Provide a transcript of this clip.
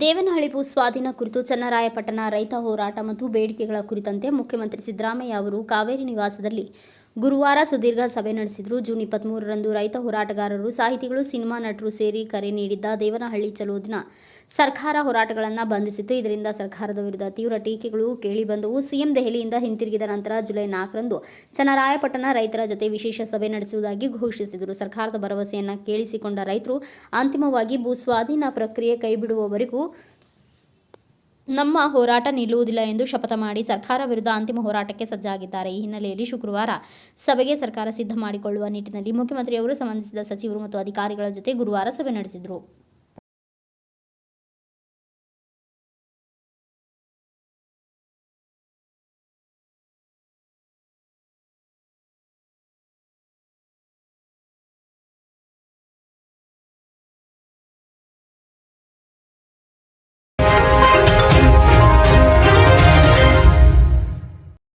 ದೇವನಹಳ್ಳಿ ಸ್ವಾಧೀನ ಕುರಿತು ಚನ್ನರಾಯಪಟ್ಟಣ ರೈತ ಹೋರಾಟ ಮತ್ತು ಬೇಡಿಕೆಗಳ ಕುರಿತಂತೆ ಮುಖ್ಯಮಂತ್ರಿ ಸಿದ್ದರಾಮಯ್ಯ ಅವರು ಕಾವೇರಿ ನಿವಾಸದಲ್ಲಿ ಗುರುವಾರ ಸುದೀರ್ಘ ಸಭೆ ನಡೆಸಿದರು. ಜೂನ್ ಇಪ್ಪತ್ತ್ಮೂರರಂದು ರೈತ ಹೋರಾಟಗಾರರು, ಸಾಹಿತಿಗಳು, ಸಿನಿಮಾ ನಟರು ಸೇರಿ ಕರೆ ನೀಡಿದ್ದ ದೇವನಹಳ್ಳಿ ಚಲೋ ದಿನ ಸರ್ಕಾರ ಹೋರಾಟಗಳನ್ನು ಬಂಧಿಸಿತು ಇದರಿಂದ ಸರ್ಕಾರದ ವಿರುದ್ಧ ತೀವ್ರ ಟೀಕೆಗಳು ಕೇಳಿಬಂದವು ಸಿಎಂ ದೆಹಲಿಯಿಂದ ಹಿಂತಿರುಗಿದ ನಂತರ ಜುಲೈ ನಾಲ್ಕರಂದು ಚನ್ನರಾಯಪಟ್ಟಣ ರೈತರ ಜೊತೆ ವಿಶೇಷ ಸಭೆ ನಡೆಸುವುದಾಗಿ ಘೋಷಿಸಿದರು. ಸರ್ಕಾರದ ಭರವಸೆಯನ್ನು ಕೇಳಿಸಿಕೊಂಡ ರೈತರು, ಅಂತಿಮವಾಗಿ ಭೂ ಸ್ವಾಧೀನ ಪ್ರಕ್ರಿಯೆ ಕೈಬಿಡುವವರೆಗೂ ನಮ್ಮ ಹೋರಾಟ ನಿಲ್ಲುವುದಿಲ್ಲ ಎಂದು ಶಪಥ ಮಾಡಿ ಸರ್ಕಾರ ವಿರುದ್ಧ ಅಂತಿಮ ಹೋರಾಟಕ್ಕೆ ಸಜ್ಜಾಗಿದ್ದಾರೆ. ಈ ಹಿನ್ನೆಲೆಯಲ್ಲಿ ಶುಕ್ರವಾರ ಸಭೆಗೆ ಸರ್ಕಾರ ಸಿದ್ಧ ಮಾಡಿಕೊಳ್ಳುವ ನಿಟ್ಟಿನಲ್ಲಿ ಮುಖ್ಯಮಂತ್ರಿಯವರು ಸಂಬಂಧಿಸಿದ ಸಚಿವರು ಮತ್ತು ಅಧಿಕಾರಿಗಳ ಜೊತೆ ಗುರುವಾರ ಸಭೆ ನಡೆಸಿದರು.